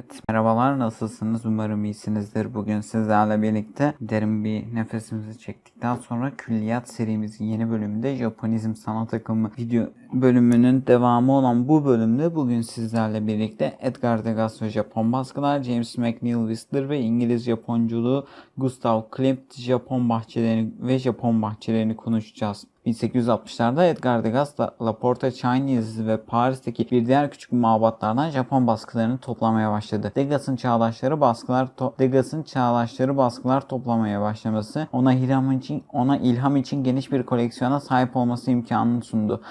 Evet, merhabalar nasılsınız? Umarım iyisinizdir. Bugün sizlerle birlikte derin bir nefesimizi çektikten sonra külliyat serimizin yeni bölümünde Japonizm sanat akımı video bölümünün devamı olan bu bölümde bugün sizlerle birlikte Edgar Degas ve Japon baskılar, James McNeill Whistler ve İngiliz Japonculuğu Gustav Klimt Japon bahçelerini ve Japon bahçelerini konuşacağız. 1860'larda Edgar Degas, La, La Porta Chinese ve Paris'teki bir diğer küçük mabatlardan Japon baskılarını toplamaya başladı. Degas'ın çağdaşları baskılar Degas'ın çağdaşları baskılar toplamaya başlaması ona ilham için ona ilham için geniş bir koleksiyona sahip olması imkanını sundu.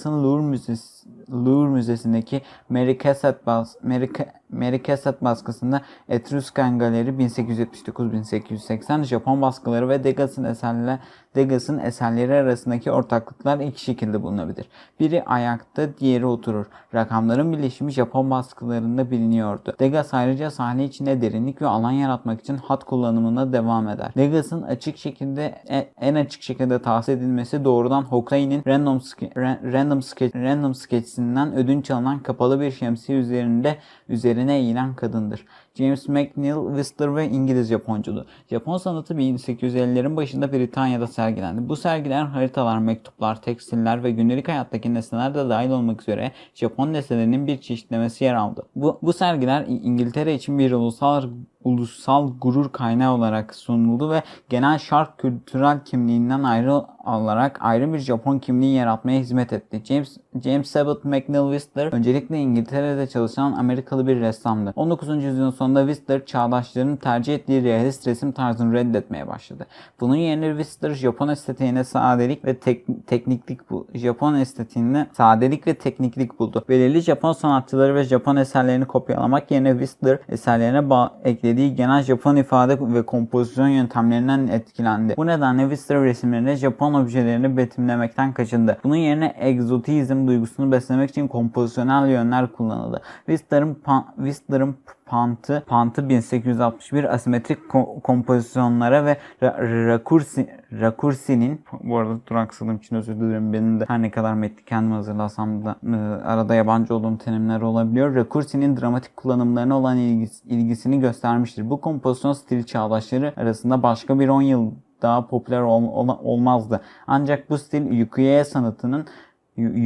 Degas'ın Louvre Müzesi Louvre Müzesi'ndeki Mary Cassatt, bas, Mary, Mary Cassatt baskısında Etruscan Galeri 1879-1880 Japon baskıları ve Degas'ın eserleri Degas'ın eserleri arasındaki ortaklıklar iki şekilde bulunabilir. Biri ayakta, diğeri oturur. Rakamların birleşimi Japon baskılarında biliniyordu. Degas ayrıca sahne içinde derinlik ve alan yaratmak için hat kullanımına devam eder. Degas'ın açık şekilde e- en açık şekilde tahsis edilmesi doğrudan Hokkai'nin Random, Ske- Ra- Random, Sketch, Random Sketch'sinden ödünç alınan kapalı bir şemsiye üzerinde üzerine eğilen kadındır. James McNeill Whistler ve İngiliz Japonculuğu. Japon sanatı 1850'lerin başında Britanya'da sergilendi. Bu sergiler haritalar, mektuplar, tekstiller ve günlük hayattaki nesneler de dahil olmak üzere Japon nesnelerinin bir çeşitlemesi yer aldı. Bu, bu sergiler İngiltere için bir ulusal ulusal gurur kaynağı olarak sunuldu ve genel şark kültürel kimliğinden ayrı olarak ayrı bir Japon kimliği yaratmaya hizmet etti. James James Sabbath McNeill Whistler öncelikle İngiltere'de çalışan Amerikalı bir ressamdı. 19. yüzyılın sonunda Whistler çağdaşlarının tercih ettiği realist resim tarzını reddetmeye başladı. Bunun yerine Whistler Japon estetiğine sadelik ve tek- tekniklik bu Japon estetiğine sadelik ve tekniklik buldu. Belirli Japon sanatçıları ve Japon eserlerini kopyalamak yerine Whistler eserlerine eklediği genel Japon ifade ve kompozisyon yöntemlerinden etkilendi. Bu nedenle Whistler resimlerinde Japon objelerini betimlemekten kaçındı. Bunun yerine egzotizm duygusunu beslemek için kompozisyonel yönler kullanıldı. Whistler'ın pan- Whistler'ın Pantı, Pantı 1861 asimetrik ko- kompozisyonlara ve ra- rakursi, rakursinin bu arada duraksadığım için özür dilerim benim de her ne kadar metni kendim hazırlasam da e, arada yabancı olduğum terimler olabiliyor. Rakursinin dramatik kullanımlarına olan ilgis- ilgisini göstermiştir. Bu kompozisyon stili çağdaşları arasında başka bir 10 yıl daha popüler ol- ol- olmazdı. Ancak bu stil ukiyo-e sanatının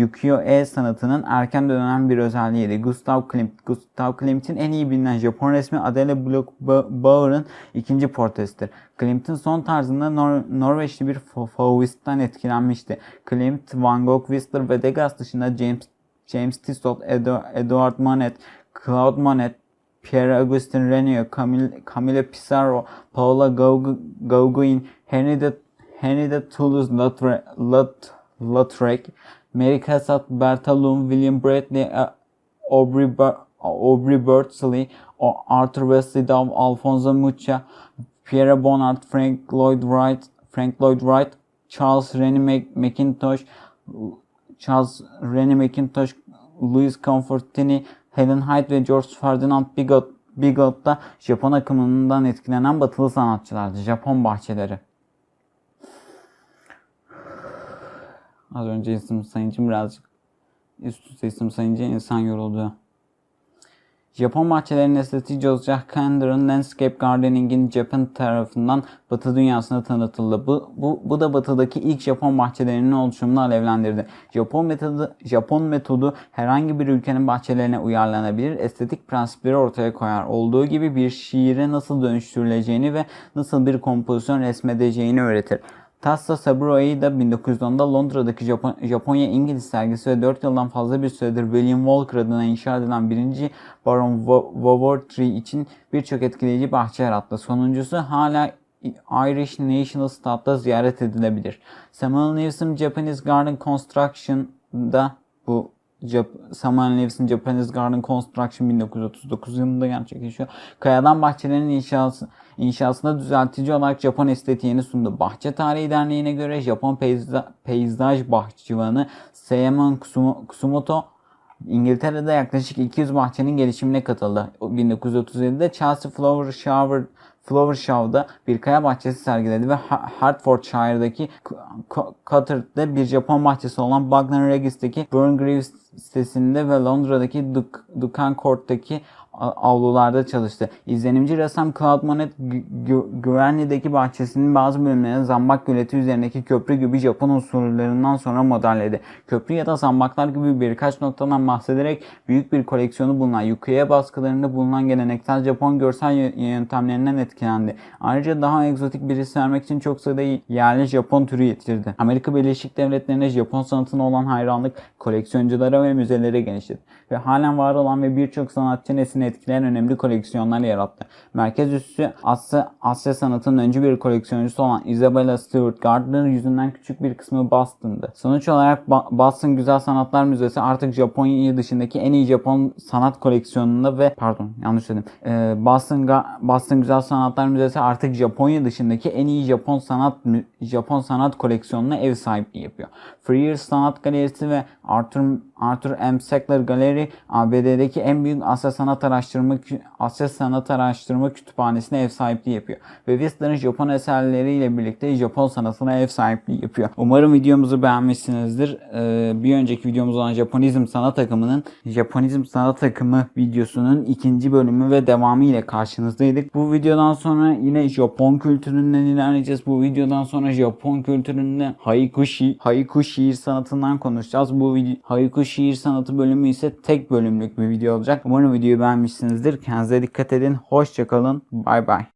ukiyo-e sanatının erken dönem bir özelliğiydi. Gustav Klimt. Gustav Klimt'in en iyi bilinen Japon resmi Adele Bloch-Bauer'ın ikinci portresidir. Klimt'in son tarzında Nor- Norveçli bir Fa- Fauvist'ten etkilenmişti. Klimt, Van Gogh, Whistler ve Degas dışında James James Tissot, Edo- Edouard Manet, Claude Monet, Pierre-Augustin Renoir, Camille, Camille Pissarro, Gaugu- Gauguin, Henry de, Henry de Toulouse-Lautrec, Lautrec, Mary Cassatt, Bertha Loom, William Bradley, Aubrey, Bur- Aubrey Birdsley, Arthur Wesley Dove, Alfonso Mucha, Pierre Bonnard, Frank Lloyd Wright, Frank Lloyd Wright, Charles Rennie Mac- McIntosh, Charles Rennie McIntosh, Louis Confortini, Helen Hyde ve George Ferdinand Bigot, Bigot da Japon akımından etkilenen batılı sanatçılardı. Japon bahçeleri. Az önce isim sayınca birazcık üst üste isim sayınca insan yoruldu. Japon bahçelerinin estetiği Joseph Kander'ın Landscape Gardening'in Japan tarafından Batı dünyasına tanıtıldı. Bu, bu, bu da Batı'daki ilk Japon bahçelerinin oluşumunu alevlendirdi. Japon metodu, Japon metodu herhangi bir ülkenin bahçelerine uyarlanabilir, estetik prensipleri ortaya koyar. Olduğu gibi bir şiire nasıl dönüştürüleceğini ve nasıl bir kompozisyon resmedeceğini öğretir. Tassa Saburo'yu da 1910'da Londra'daki Japon, Japonya İngiliz sergisi ve 4 yıldan fazla bir süredir William Walker adına inşa edilen 1. Baron Wavertree için birçok etkileyici bahçe yarattı. Sonuncusu hala Irish National Stad'da ziyaret edilebilir. Samuel Newsom Japanese Garden Construction'da bu Jap- Samuel Newsom Japanese Garden Construction 1939 yılında gerçekleşiyor. Kayadan bahçelerin inşası, inşasında düzeltici olarak Japon estetiğini sundu. Bahçe Tarihi Derneği'ne göre Japon peyza- peyzaj bahçıvanı Kusumo- Kusumoto İngiltere'de yaklaşık 200 bahçenin gelişimine katıldı. 1937'de Chelsea Flower Shower Flower Show'da bir kaya bahçesi sergiledi ve Hertfordshire'daki Cutter'de bir Japon bahçesi olan Buckland Regis'teki Burngreaves sitesinde ve Londra'daki Ducan Court'taki avlularda çalıştı. İzlenimci ressam Claude Monet Gü- Gü- Güvenli'deki bahçesinin bazı bölümlerini zambak göleti üzerindeki köprü gibi Japon unsurlarından sonra modelledi. Köprü ya da zambaklar gibi birkaç noktadan bahsederek büyük bir koleksiyonu bulunan Yukiya baskılarında bulunan geleneksel Japon görsel yöntemlerinden etkilendi. Ayrıca daha egzotik bir his vermek için çok sayıda yerli Japon türü getirdi. Amerika Birleşik Devletleri'nde Japon sanatına olan hayranlık koleksiyonculara ve müzelere genişledi. Ve halen var olan ve birçok sanatçı neslini etkileyen önemli koleksiyonlar yarattı. Merkez üssü Asya, Asya sanatının öncü bir koleksiyoncusu olan Isabella Stewart Gardner yüzünden küçük bir kısmı Boston'dı. Sonuç olarak Ba- Boston Güzel Sanatlar Müzesi artık Japonya dışındaki en iyi Japon sanat koleksiyonunda ve pardon yanlış söyledim. Ee, Boston, Boston Güzel Sanatlar Müzesi artık Japonya dışındaki en iyi Japon sanat Japon sanat koleksiyonuna ev sahipliği yapıyor. Frears Sanat Galerisi ve Arthur Arthur M. Sackler Galeri ABD'deki en büyük Asya Sanat Araştırma Asya Sanat Araştırma Kütüphanesi'ne ev sahipliği yapıyor. Ve Whistler'ın Japon eserleriyle birlikte Japon sanatına ev sahipliği yapıyor. Umarım videomuzu beğenmişsinizdir. Ee, bir önceki videomuz olan Japonizm sanat akımının Japonizm sanat akımı videosunun ikinci bölümü ve devamı ile karşınızdaydık. Bu videodan sonra yine Japon kültüründen ilerleyeceğiz. Bu videodan sonra Japon kültüründe haiku, şi- haiku şiir sanatından konuşacağız. Bu haiku şiir sanatı bölümü ise tek bölümlük bir video olacak. Umarım videoyu beğenmişsinizdir. Kendinize dikkat edin. Hoşçakalın. Bay bay.